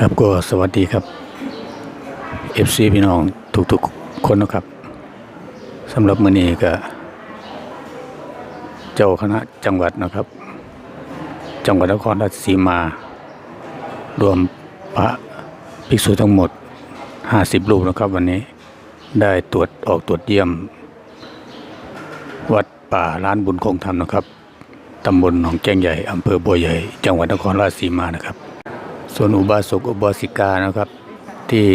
ครับก็สวัสดีครับ FC พี่น้องทุกๆคนนะครับสำหรับมื้อนี้ก็ เจ้าคณะจังหวัดนะครับ จังหวัดนครราชสีมา รวมพระภิกษุทั้งหมด 50 รูปนะครับ วันนี้ได้ตรวจออกตรวจเยี่ยม วัดป่าล้านบุญคงธรรมนะครับตำบลหนองแจ้งใหญ่อำเภอบัวใหญ่ จังหวัดนครราชสีมานะครับ ส่วนอุบาสกอุบาสิกานะครับ ที่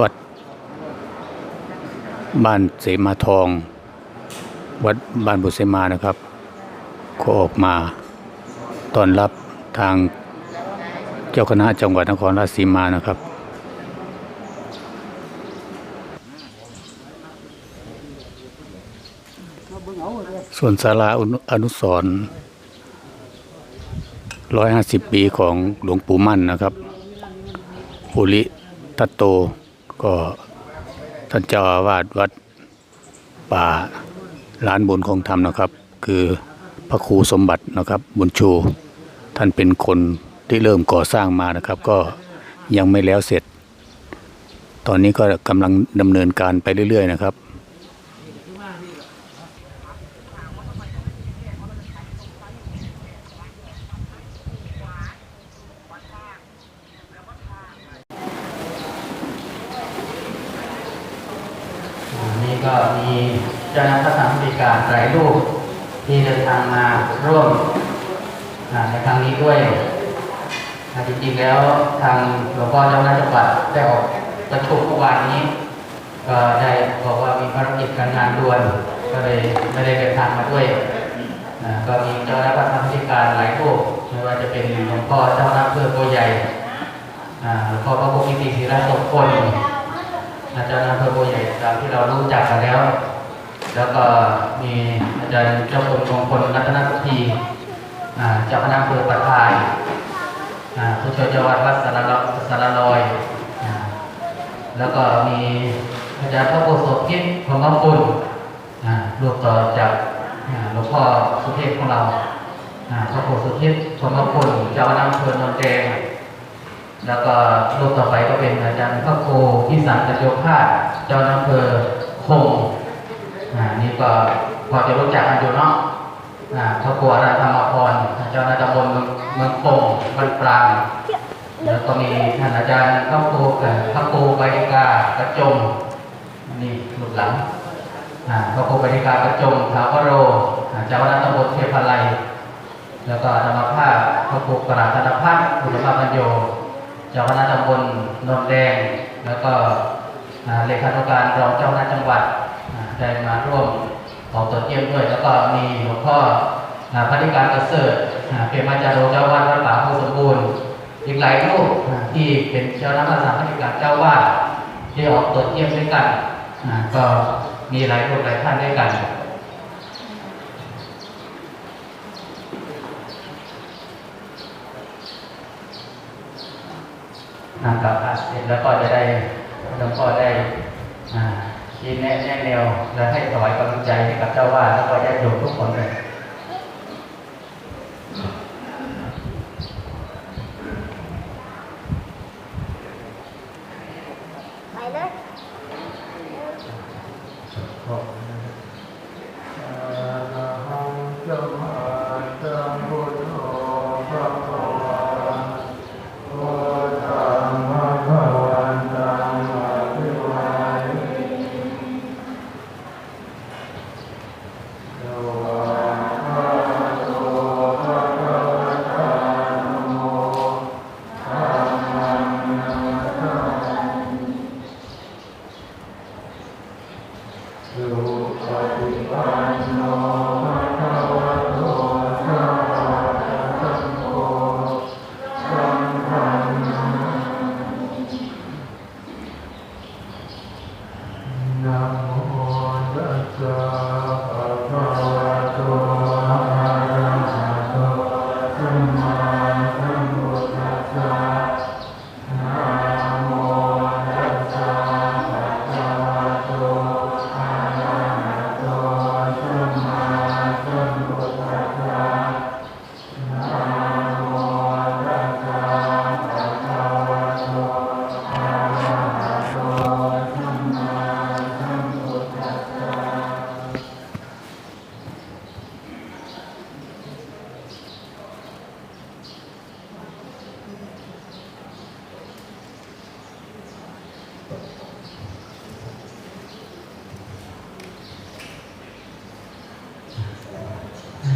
วัดบ้านเสมาทอง วัดบ้านบุเสมานะครับก็ออกมาต้อนรับทางเจ้าคณะจังหวัดนครราชสีมานะครับ ส่วนศาลาอนุอนสรณ์ ร้อยห้าสิบปีของหลวงปู่มั่นนะครับ ปุริทัตโต ก็ท่านเจ้าอาวาสวัดป่าล้านบุญของธรรมนะครับ คือพระครูสมบัตินะครับ บุญชู ท่านเป็นคนที่เริ่มก่อสร้างมานะครับ ก็ยังไม่แล้วเสร็จ ตอนนี้ก็กำลังดำเนินการไปเรื่อย ๆ นะครับ ก็มีเจ้าหน้าที่ทางบริการหลายรูปที่เดินทางมาร่วมในครั้งนี้ด้วยจริงๆแล้วทางหลวงพ่อเจ้าหน้าจังหวัดได้ออกประชุมเมื่อวานนี้ ก็ได้บอกว่ามีภารกิจการงานด่วน ก็เลยไม่ได้เดินทางมาด้วยก็มีเจ้าหน้าที่ทางบริการหลายรูปไม่ว่าจะเป็นหลวงพ่อเจ้าหน้าอำเภอโพใหญ่หลวงพ่อพระพุทธกิติศิระสมพล อาจารย์อำเภอบัวใหญ่ตามที่เรารู้จักกันแล้ว แล้วก็มีอาจารย์เจ้าคุณมงคลรัตนสุธีเจ้าคณะอำเภอปัทายผู้ช่วยเจ้าวัดวัดสารลสารลอยแล้วก็มีอาจารย์พระโกศลพิษพรหมคุณรูปต่อจากหลวงพ่อสุเทพของเราพระโกศลพิษพรหมคุณเจ้าคณะอำเภอนนท์แดง แล้วก็รูปต่อไปก็เป็นอาจารย์พระโคพิสันตโยภาสเจ้าอำเภอคงอ่านี่ก็พอจะรู้จักกันอยู่เนาะอ่าพระครูอาราธรรมพรเจ้าหน้าตำบลเมืองเมืองคงบ้านปรางแล้วก็มีท่านอาจารย์พระครูเอ่อพระครูใบดิกากระจงนี่หลุดหลังอ่าพระครูใบดิกากระจงถาวโรเจ้าหน้าตำบลเทพาลัยแล้วก็ธรรมภาพพระครูกราบธนพัฒน์อุตมะปัญโย เจ้าคณะตำบลนนแดง แล้วก็เลขานุการรองเจ้าคณะจังหวัดได้มาร่วมขอตรวจเยี่ยมด้วย แล้วก็มีหลวงพ่ออ่าพธิการประเสริฐเป็นมาจารย์เจ้าวาดวัดป่าโพสมบูรณ์ อีกหลายรูปที่เป็นเจ้าหน้าที่สามพธิการเจ้าวาดที่ออกตรวจเยี่ยมด้วยกันก็มีหลายรูปหลายท่านด้วยกัน กลับอานเสร็จแล้วก็จะได้หลวงพ่อได้ชี้แนะแนะแนว และให้ถวายกำลังใจให้กับเจ้าว่าแล้วก็ญาติโยมทุกคนเลย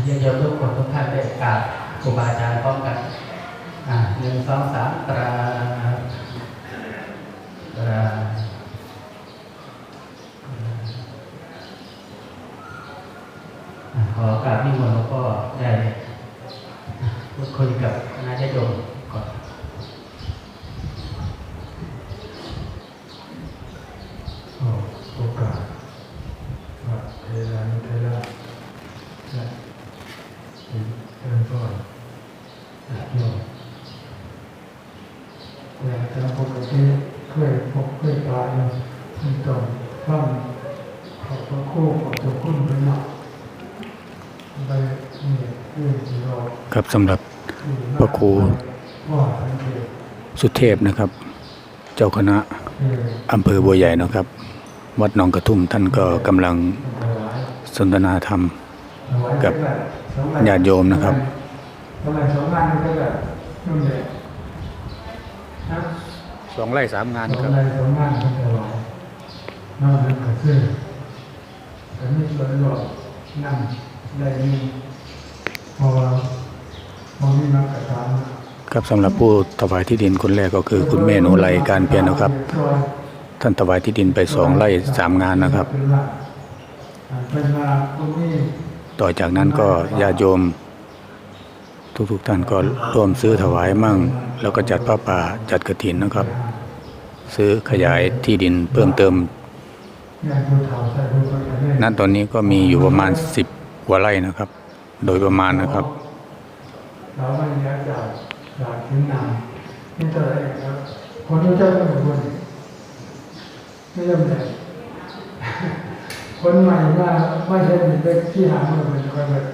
เยอะๆทุกคนทุกท่านได้กราบครูบาอาจารย์พร้อมกันหนึ่งสองสามตราตราขอกราบนิมนต์แล้วก็ได้พูดคุยกับคณะญาติโยม บเคยตายที่ต้องฟังขอบพระคู่ขอบพระคุณไปหนักไปนี่คืองที่เราครับสำหรับพระครูสุเทพนะครับ เจ้าคณะอำเภอบัวใหญ่นะครับ วัดหนองกระทุ่มท่านก็กำลังสนทนาธรรมกับญาติโยมนะครับทำไมสองงานมันก็แบบนู่นเละ สองไร่สามงานครับงานสองงานมันจะไหวนอกนั้นก็ซื้อแต่นี่ส่วนรวมนั่งได้นี่เพราะว่าพอมีนักกระทำครับสำหรับผู้ถวายที่ดินคนแรกก็คือ คุณแม่หนูไลการเพียรนะครับ ท่านถวายที่ดินไปสองไร่สามงานนะครับ เป็นมาตรงนี้ ต่อจากนั้นก็ญาติโยม ทุกๆท่านก็ร่วมซื้อถวายมั่ง แล้วก็จัดผ้าป่าจัดกระถินนะครับ ซื้อขยายที่ดินเพิ่มเติมนผู้เฒ่นแม่ณตอนนี้ก็มีอยู่ประมาณ10กว่าไร่นะครับ โดยประมาณนะครับนั่นตองครับคนที่เจ้าก็เป็นคนไม่ยอมเลยคนใหม่ว่าไม่ใช่เด็กที่หาเงินเป็นคนแบบ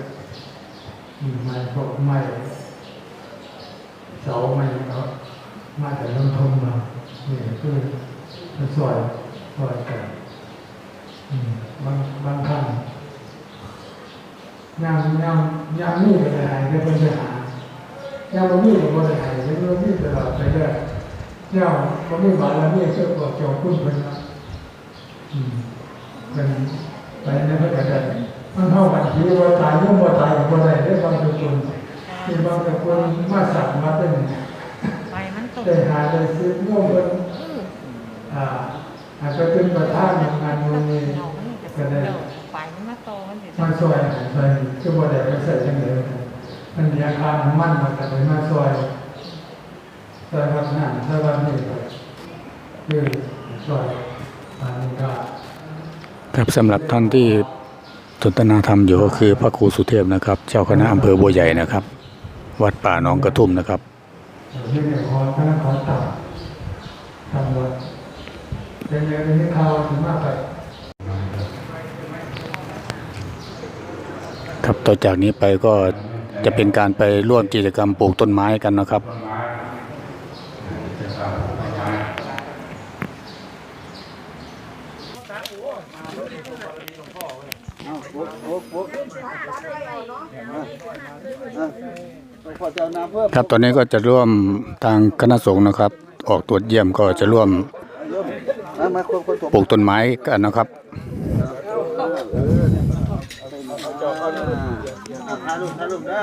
อืมใหม่พวกใหม่เสาใหม่เขามาแต่ลงทุนมาเนี่ยคือมันสวยสวยกันบางบางครั้งยามยามยามนี่ก็ได้หายก็เป็นไปหายามบ่มีก็บ่ได้หายก็บ่มีตลอดไปเรื่อยยามบ่มีบารมีเชื่อบอกจ้าคุณเพิ่นนะอืมเป็นไปในพระกษัตริย์ มันเท่าบัญชีว่าตายยังบ่ตายก็บ่ได้ได้บางสกุลที่บางสกุลมาสักมาเป็นไปมันตกได้หาได้ซื้อโง่เพิ่นอ่าอาจจะเป็นประธานของงานมื้อนี้เหงามันจะก็ได้ไปมันมาโตมันสิมาซอยอาหารซอยคือบ่ได้ไปใส่จังเลยมันมีอาคารน้ำมันมาก็เลยมาซอยซอยวัดนั่นซอยวัดนี่ก็คือซอยอันนี้ก็ครับสำหรับท่านที่ สนทนาธรรมอยู่ก็คือพระครูสุเทพนะครับ เจ้าคณะอำเภอบัวใหญ่นะครับ วัดป่าหนองกระทุ่มนะครับนี่เนี่ยขอคณะขอตัดทำวัดเป็นอย่างนี้ข่าวถึงมากไปครับต่อจากนี้ไปก็จะเป็นการไปร่วมกิจกรรมปลูกต้นไม้กันนะครับ ครับตอนนี้ก็จะร่วมทางคณะสงฆ์นะครับ ออกตรวจเยี่ยมก็จะร่วมปลูกต้นไม้กันนะครับถ่ายรูปถ่ายรูปได้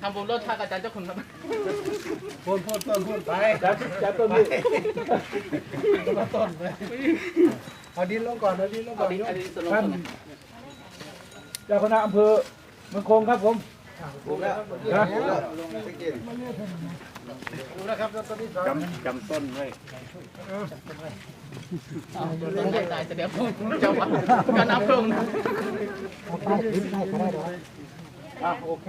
ทำบุญรอบชาติอาจารย์เจ้าคุณครับพูดพูดต้นพูดไปจัดจัดต้นนี้ต้นเอาดินลงก่อนเอาดินลงก่อัอนนนี้อันนี้สรุปท่านนะเจ้าคณะอำเภอเมืองคงครับผมพูดแล้วนะพูดแล้วลงไปกินดูนะครับต้นที่สองจำต้นไว้เอาต้นใหญ่ตายจะเดี๋ยวผมจะวัดการน้ำเพิ่มนะอะโอเค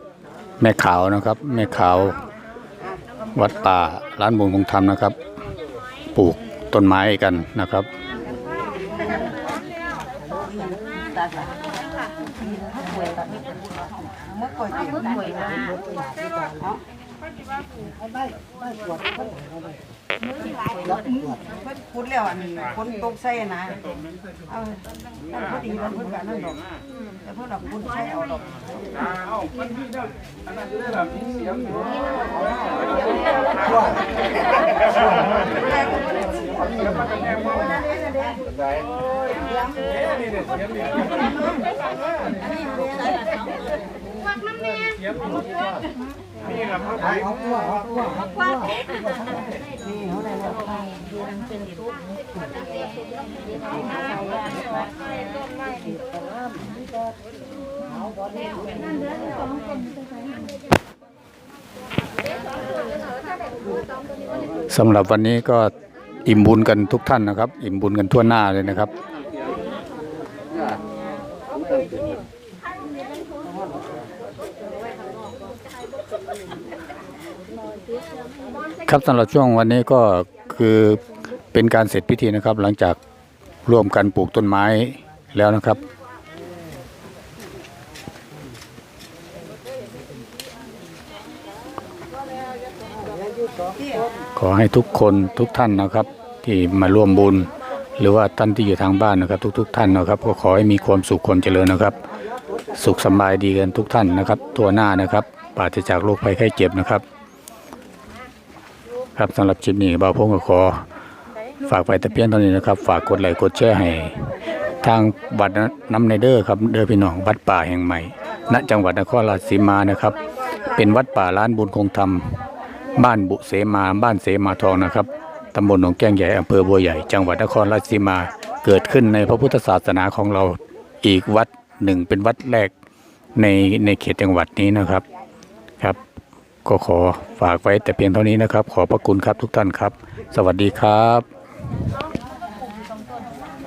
แม่ขาวนะครับ แม่ขาว วัดป่าร้านบุญคงธรรมนะครับ ปลูกต้นไม้กันนะครับ พุดแล้วอันคนตกใส่นะเอานั่นพอดีมันเพิ่นกันนั่นดอกแต่เพิ่นดอกพุดใส่เอาดอกสำ สำหรับวันนี้ก็อิ่มบุญกันทุกท่านนะครับ อิ่มบุญกันทั่วหน้าเลยนะครับ ครับสำหรับช่วงวันนี้ก็คือเป็นการเสร็จพิธีนะครับ หลังจากร่วมกันปลูกต้นไม้แล้วนะครับ ขอให้ทุกคนทุกท่านนะครับ ที่มาร่วมบุญ หรือว่าท่านที่อยู่ทางบ้านนะครับ ทุก ๆ ท่านนะครับ ก็ขอให้มีความสุขความเจริญนะครับ สุขสบายดีกันทุกท่านนะครับ ตัวหน้านะครับปราศจากโรคภัยไข้เจ็บนะครับ ครับสำหรับคลิปนี้บ่าวพงก็ขอ ฝากไปต่เพียงเท่านี้นะครับ ฝากกดไลค์กดแชร์ให้ทางวัดน้ำในเดอ้อครับเด้อพี่น้องวัดป่าแห่งใหม่ณจังหวัดนครราชสีมานะครับ เป็นวัดป่าล้านบุญคงธรรมบ้านบุเสมาบ้านเสมาทองนะครับตำบลหนองแก้งใหญ่อำเภอบัวใหญ่ จังหวัดนครราชสีมาเกิดขึ้นในพระพุทธศาสนาของเราอีกวัด หนึ่งเป็นวัดแรกในในเขตจังหวัดนี้นะครับครับ ก็ขอฝากไว้แต่เพียงเท่านี้นะครับ ขอพระคุณครับทุกท่านครับ สวัสดีครับ